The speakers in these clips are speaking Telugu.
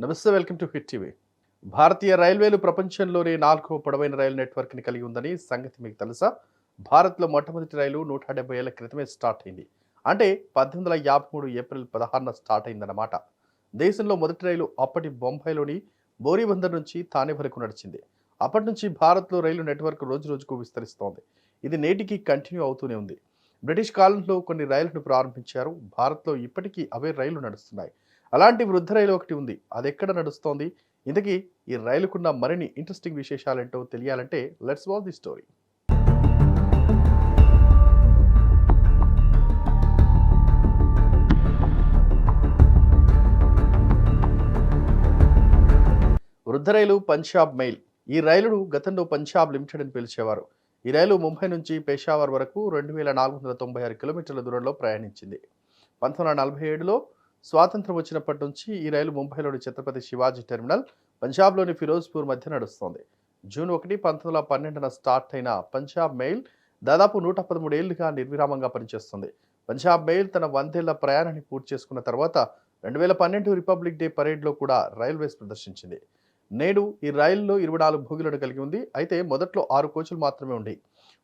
నమస్తే వెల్కమ్ టు హిట్ టీవీ. భారతీయ రైల్వేలు ప్రపంచంలోనే నాలుగో పొడవైన రైలు నెట్వర్క్ని కలిగి ఉందని సంగతి మీకు తెలుసా? భారత్లో మొట్టమొదటి రైలు నూట డెబ్బై ఏళ్ళ క్రితమే స్టార్ట్ అయింది. అంటే పద్దెనిమిది వందల యాభై మూడు ఏప్రిల్ పదహారున స్టార్ట్ అయిందన్నమాట. దేశంలో మొదటి రైలు అప్పటి బొంబాయిలోని బోరీబందర్ నుంచి థానే వరకు నడిచింది. అప్పటి నుంచి భారత్లో రైలు నెట్వర్క్ రోజు రోజుకు విస్తరిస్తోంది. ఇది నేటికి కంటిన్యూ అవుతూనే ఉంది. బ్రిటిష్ కాలంలో కొన్ని రైళ్ళను ప్రారంభించారు. భారత్లో ఇప్పటికీ అవే రైళ్ళు నడుస్తున్నాయి. అలాంటి వృద్ధ రైలు ఒకటి ఉంది. అది ఎక్కడ నడుస్తోంది? ఇంతకీ ఈ రైలుకున్న మరిన్ని ఇంట్రెస్టింగ్ విశేషాలేంటో తెలియాలంటే లెట్స్ వాచ్ ది స్టోరీ వృద్ధ రైలు పంజాబ్ మెయిల్. ఈ రైలును గతంలో పంజాబ్ లిమిటెడ్ అని పిలిచేవారు. ఈ రైలు ముంబై నుంచి పేషావర్ వరకు రెండు వేల నాలుగు వందల తొంభై ఆరు కిలోమీటర్ల దూరంలో ప్రయాణించింది. పంతొమ్మిది వందల నలభై ఏడులో స్వాతంత్రం వచ్చినప్పటి నుంచి ఈ రైలు ముంబైలోని ఛత్రపతి శివాజీ టెర్మినల్ పంజాబ్లోని ఫిరోజ్పూర్ మధ్య నడుస్తోంది. జూన్ ఒకటి పంతొమ్మిది వందల పన్నెండున స్టార్ట్ అయిన పంజాబ్ మెయిల్ దాదాపు నూట పదమూడేళ్ళుగా నిర్విరామంగా పనిచేస్తుంది. పంజాబ్ మెయిల్ తన వందేళ్ళ ప్రయాణాన్ని పూర్తి చేసుకున్న తర్వాత రెండు వేల పన్నెండు రిపబ్లిక్ డే పరేడ్లో కూడా రైల్వేస్ ప్రదర్శించింది. నేడు ఈ రైల్లో ఇరవై నాలుగు భోగిలను కలిగి ఉంది. అయితే మొదట్లో ఆరు కోచ్లు మాత్రమే ఉండి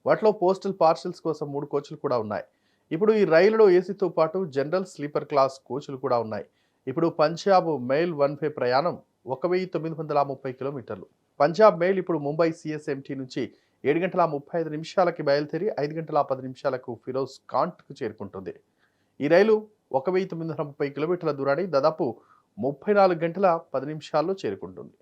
వాటిలో పోస్టల్ పార్సెల్స్ కోసం మూడు కోచ్లు కూడా ఉన్నాయి. ఇప్పుడు ఈ రైలులో ఏసీతో పాటు జనరల్ స్లీపర్ క్లాస్ కోచ్లు కూడా ఉన్నాయి. ఇప్పుడు పంజాబ్ మెయిల్ వన్ వే ప్రయాణం ఒక వెయ్యి తొమ్మిది వందల ముప్పై కిలోమీటర్లు. పంజాబ్ మెయిల్ ఇప్పుడు ముంబై సిఎస్ఎంటీ నుంచి ఏడు గంటల ముప్పై ఐదు నిమిషాలకి బయలుదేరి ఐదు గంటల పది నిమిషాలకు ఫిరోజ్ కాంట్కు చేరుకుంటుంది. ఈ రైలు ఒక వెయ్యి తొమ్మిది వందల ముప్పై కిలోమీటర్ల దూరాన్ని దాదాపు ముప్పై నాలుగు గంటల పది నిమిషాల్లో చేరుకుంటుంది.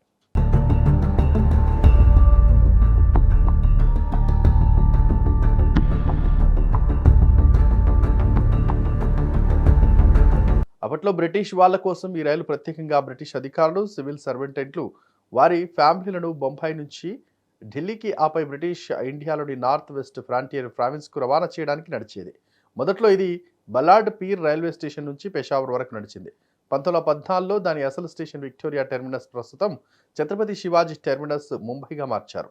అప్పట్లో బ్రిటిష్ వాళ్ళ కోసం ఈ రైలు ప్రత్యేకంగా బ్రిటిష్ అధికారులు సివిల్ సర్వెంటెంట్లు వారి ఫ్యామిలీలను బొంబాయి నుంచి ఢిల్లీకి ఆపై బ్రిటిష్ ఇండియాలోని నార్త్ వెస్ట్ ఫ్రాంటియర్ ప్రావిన్స్కు రవాణా చేయడానికి నడిచేది. మొదట్లో ఇది బలాడ్ పీర్ రైల్వే స్టేషన్ నుంచి పెషావర్ వరకు నడిచింది. పంతొమ్మిది పద్నాలుగులో దాని అసలు స్టేషన్ విక్టోరియా టెర్మినస్ ప్రస్తుతం ఛత్రపతి శివాజీ టెర్మినస్ ముంబైగా మార్చారు.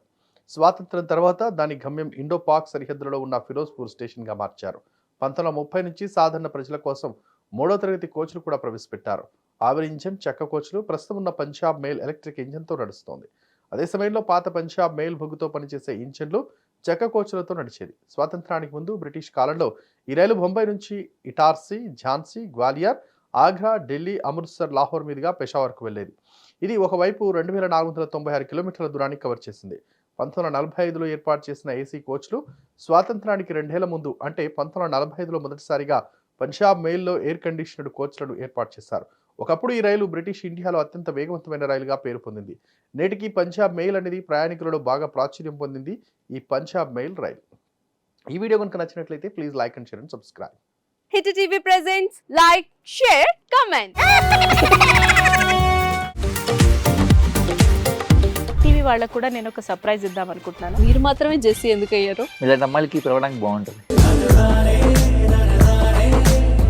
స్వాతంత్రం తర్వాత దాని గమ్యం ఇండో పాక్ సరిహద్దులో ఉన్న ఫిరోజ్పూర్ స్టేషన్గా మార్చారు. పంతొమ్మిది ముప్పై నుంచి సాధారణ ప్రజల కోసం మూడో తరగతి కోచ్లు కూడా ప్రవేశపెట్టారు. ఆవిరి ఇంజన్ చెక్క కోచ్లు ప్రస్తుతం ఉన్న పంజాబ్ మెయిల్ ఎలక్ట్రిక్ ఇంజన్తో నడుస్తోంది. అదే సమయంలో పాత పంజాబ్ మెయిల్ బొగ్గుతో పనిచేసే ఇంజన్లు చెక్క కోచ్లతో నడిచేది. స్వాతంత్రానికి ముందు బ్రిటిష్ కాలంలో ఈ రైలు బొంబాయి నుంచి ఇటార్సీ ఝాన్సీ గ్వాలియర్ ఆగ్రా ఢిల్లీ అమృత్సర్ లాహోర్ మీదుగా పెషావర్కు వెళ్ళేది. ఇది ఒకవైపు రెండు వేల నాలుగు వందల తొంభై ఆరు కిలోమీటర్ల దూరాన్ని కవర్ చేసింది. పంతొమ్మిది వందల నలభై ఐదులో ఏర్పాటు చేసిన ఏసీ కోచ్లు స్వాతంత్రానికి రెండేళ్ళ ముందు అంటే పంతొమ్మిది వందల నలభై ఐదులో మొదటిసారిగా పంజాబ్ మెయిల్లో ఎయిర్ కండిషనర్డ్ కోచ్లను ఏర్పాటు చేశారు. ఒకప్పుడు ఈ రైలు బ్రిటిష్ ఇండియాలో అత్యంత వేగవంతమైన రైలుగా పేరు పొందింది. నేటికి పంజాబ్ మెయిల్ అనేది ప్రయాణికులలో బాగా ప్రాచుర్యం పొందింది ఈ పంజాబ్ మెయిల్ రైలు. ఈ వీడియో కనుక నచ్చినట్లయితే please like and share and subscribe. Hit TV presents like share comment. TV వాళ్ళకు కూడా నేను ఒక సర్ప్రైజ్ ఇద్దాం అనుకుంటున్నాను. మీరు మాత్రమే జెస్సీ ఎందుకు అయ్యారు ఇలాంటి అమ్మాయిలకి పిలవడానికి బాగుంటుంది.